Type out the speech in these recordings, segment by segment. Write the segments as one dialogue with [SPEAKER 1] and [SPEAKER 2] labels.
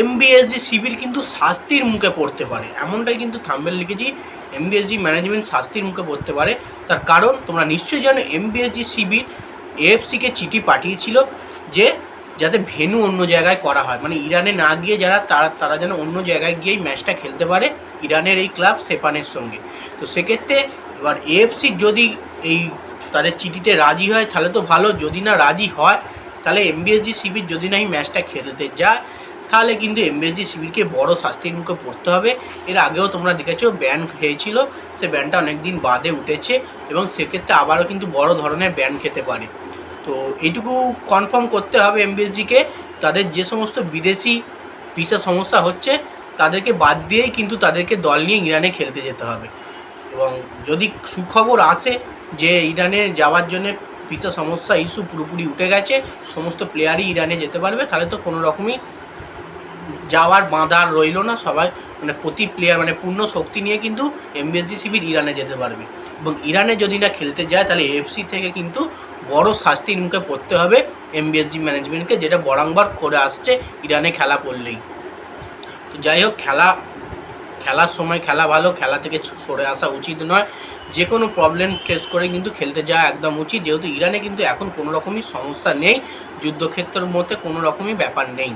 [SPEAKER 1] MBSG শিবির কিন্তু শাস্তির মুখে পড়তে পারে। এমনটাই কিন্তু থাম্বেল লিখেছি এমবিএসজি ম্যানেজমেন্ট শাস্তির মুখে পড়তে পারে। তার কারণ তোমরা নিশ্চয়ই জানো এমবিএসজি শিবির এএফসিকে চিঠি পাঠিয়েছিল যে যাতে ভেনু অন্য জায়গায় করা হয়। মানে ইরানে না গিয়ে যারা, তারা তারা যেন অন্য জায়গায় গিয়েই ম্যাচটা খেলতে পারে ইরানের এই ক্লাব সেপানের সঙ্গে। তো সেক্ষেত্রে এবার এএফসি যদি এই তাদের চিঠিতে রাজি হয়, তাহলে তো ভালো। যদি না রাজি হয়, তাহলে এমবিএসজি শিবির যদি না এই ম্যাচটা খেলতে যায় তাহলে কিন্তু এমবিএসজি শিবিরকে বড় শাস্তির মুখে পড়তে হবে। এর আগেও তোমরা দেখেছ ব্যান হয়েছিল সে ব্যানটা অনেক দিন বাদে উঠেছে এবং সেক্ষেত্রে আবারও কিন্তু বড় ধরনের ব্যান খেতে পারে। তো এইটুকু কনফার্ম করতে হবে এমবিএসজিকে তাদের যে সমস্ত বিদেশি ভিসা সমস্যা হচ্ছে, তাদেরকে বাদ দিয়েই কিন্তু তাদেরকে দল নিয়ে ইরানে খেলতে যেতে হবে। এবং যদি সুখবর আসে যে ইরানে যাওয়ার জন্য ভিসা সমস্যা ইস্যু পুরোপুরি উঠে গেছে, সমস্ত প্লেয়ারই ইরানে যেতে পারবে, তাহলে তো কোনো রকমই যাওয়ার বাঁধা রইল না, সবাই মানে প্রতি প্লেয়ার মানে পূর্ণ শক্তি নিয়ে কিন্তু এমবিএসজি শিবির ইরানে যেতে পারবে। এবং ইরানে যদি না খেলতে যায়, তাহলে এফসি থেকে কিন্তু বড় শাস্তির মুখে পড়তে হবে এমবিএসজি ম্যানেজমেন্টকে যেটা বরাংবার করে আসছে ইরানে খেলা করলেই। তো যাই হোক, খেলা, খেলার সময় খেলা ভালো, খেলা থেকে সরে আসা উচিত নয়। যে কোনো প্রবলেম ফেস করে কিন্তু খেলতে যাওয়া একদম উচিত, যেহেতু ইরানে কিন্তু এখন কোনো রকমই সমস্যা নেই, যুদ্ধক্ষেত্রের মধ্যে কোনো রকমই ব্যাপার নেই।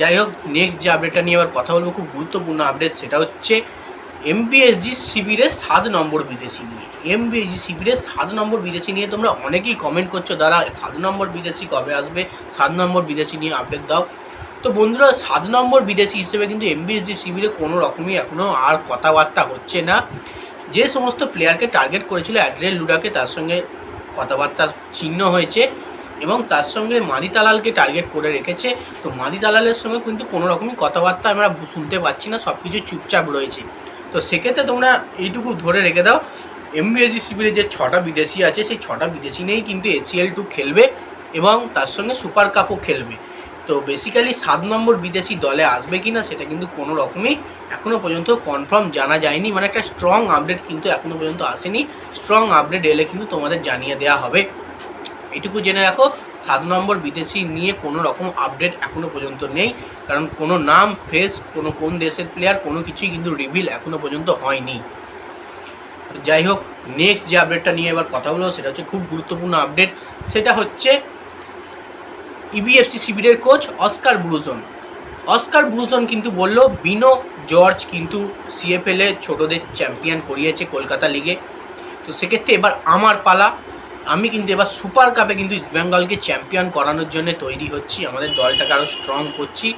[SPEAKER 1] যাই হোক নেক্সট যে আপডেটটা নিয়ে আবার কথা বলব, খুব গুরুত্বপূর্ণ আপডেট সেটা হচ্ছে এমবিএসজি শিবিরের সাত নম্বর বিদেশি নিয়ে। এমবিএসজি শিবিরের সাত নম্বর বিদেশি নিয়ে তোমরা অনেকেই কমেন্ট করছ, দাদা, সাত নম্বর বিদেশি কবে আসবে? সাত নম্বর বিদেশি নিয়ে আপডেট দাও। তো বন্ধুরা, সাত নম্বর বিদেশি হিসেবে কিন্তু এমবিএসজি শিবিরে কোনো রকমই এখনও আর কথাবার্তা হচ্ছে না। যে সমস্ত প্লেয়ারকে টার্গেট করেছিল অ্যাড্রেল লুডাকে, তার সঙ্গে কথাবার্তা চিহ্ন হয়েছে। এবং তার সঙ্গে মাদি দালালকে টার্গেট করে রেখেছে। তো মাদি দালালের সঙ্গে কিন্তু কোনো রকমই কথাবার্তা আমরা শুনতে পাচ্ছি না সব কিছু চুপচাপ রয়েছে। তো সেক্ষেত্রে তোমরা এইটুকু ধরে রেখে দাও এমবিএসজি শিবিরে যে ছটা বিদেশি আছে, সেই ছটা বিদেশি নিয়েই কিন্তু এসিএল টু খেলবে এবং তার সঙ্গে সুপার কাপও খেলবে। তো বেসিক্যালি সাত নম্বর বিদেশি দলে আসবে কি না সেটা কিন্তু কোনো রকমই এখনও পর্যন্ত কনফার্ম জানা যায়নি। মানে একটা স্ট্রং আপডেট কিন্তু এখনও পর্যন্ত আসেনি। স্ট্রং আপডেট এলে কিন্তু তোমাদের জানিয়ে দেওয়া হবে। এটুকু জেনে রাখো, সাত নম্বর বিদেশি নিয়ে কোনো রকম আপডেট এখনও পর্যন্ত নেই। কারণ কোনো নাম ফেস কোনো কোন দেশের প্লেয়ার কোনো কিছুই কিন্তু রিভিল এখনও পর্যন্ত হয়নি। যাই হোক নেক্সট যে আপডেটটা নিয়ে এবার কথা বলব, সেটা হচ্ছে খুব গুরুত্বপূর্ণ আপডেট সেটা হচ্ছে E E B F C শিবিরের coach Oscar Bruzon Oscar Bruzon কিন্তু বলল, বিনো জর্জ কিন্তু সিএফএলে ছোটদের চ্যাম্পিয়ন করিয়েছে কলকাতা লিগে তো সেক্ষেত্রে এবার আমার পালা। আমি কিন্তু এবার সুপার কাপে কিন্তু ইস্টবেঙ্গলকে চ্যাম্পিয়ন করানোর জন্য তৈরি হচ্ছি। আমাদের দলটাকে আরও স্ট্রং করছি।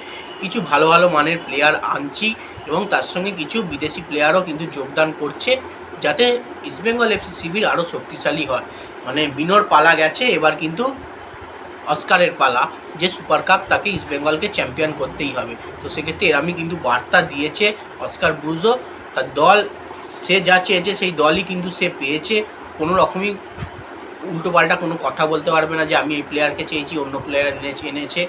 [SPEAKER 1] কিছু ভালো ভালো মানের প্লেয়ার আনছি এবং তার সঙ্গে কিছু বিদেশি প্লেয়ারও কিন্তু যোগদান করছে যাতে ইস্টবেঙ্গল এফসি শিবির আরও শক্তিশালী হয়। মানে বিনোর পালা গেছে, এবার কিন্তু অস্কারের পালা, যে সুপার কাপ তাকে ইস্টবেঙ্গলকে চ্যাম্পিয়ন করতেই হবে। তো সেক্ষেত্রে এরামি কিন্তু বার্তা দিয়েছে অস্কার ব্রুজো, তার দল সে যা চেয়েছে সেই দলই কিন্তু সে পেয়েছে। কোনো রকমই উল্টোপাল্টা কোনো কথা বলতে পারবে না যে আমি এই প্লেয়ারকে চেয়েছি, অন্য প্লেয়ার এনেছে।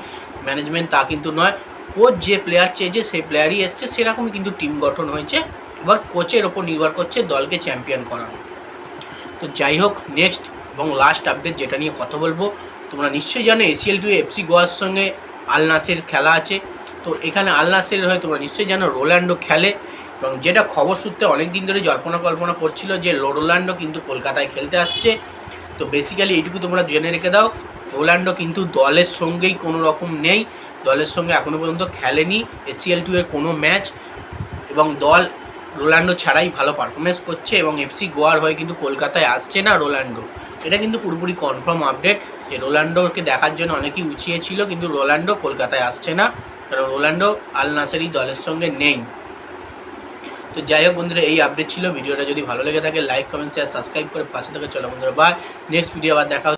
[SPEAKER 1] ম্যানেজমেন্ট তা কিন্তু নয়। কোচ যে প্লেয়ার চেয়েছে, সেই প্লেয়ারই এসছে। সেরকমই কিন্তু টিম গঠন হয়েছে। এবার কোচের ওপর নির্ভর করছে দলকে চ্যাম্পিয়ন করানো তো যাই হোক নেক্সট এবং লাস্ট আপডেট যেটা নিয়ে কথা বলব। তোমরা নিশ্চয়ই জানো এসিএল টু এফসি গোয়ার সঙ্গে আল নাসের খেলা আছে। তো এখানে আল নাসের হয়ে তোমরা নিশ্চয়ই জানো রোল্যান্ডো খেলে। এবং যেটা খবর সূত্রে অনেক দিন ধরে জল্পনা কল্পনা করছিল যে রোল্যান্ডো কিন্তু কলকাতায় খেলতে আসছে। তো বেসিক্যালি এইটুকু তোমরা জেনে রেখে দাও। রোল্যান্ডো কিন্তু দলের সঙ্গেই কোনো রকম নেই। দলের সঙ্গে এখনও পর্যন্ত খেলেনি। এসিএল টু এর কোনো ম্যাচ এবং দল রোল্যান্ডো ছাড়াই ভালো পারফরমেন্স করছে এবং এফসি গোয়ার হয়ে কিন্তু কলকাতায় আসছে না রোল্যান্ডো এটা কিন্তু পুরোপুরি কনফার্ম আপডেট যে রোল্যান্ডোকে দেখার জন্য অনেকেই উঁচিয়ে ছিল, কিন্তু রোল্যান্ডো কলকাতায় আসছে না। কারণ রোল্যান্ডো আল নাসেরি দলের সঙ্গে নেই। তো যাই হোক বন্ধুরা, এই আপডেট ছিল। ভিডিওটা যদি ভালো লেগে থাকে লাইক কমেন্ট শেয়ার সাবস্ক্রাইব করে পাশে থেকে চলো বন্ধুরা। বাই নেক্সট ভিডিও আবার দেখা।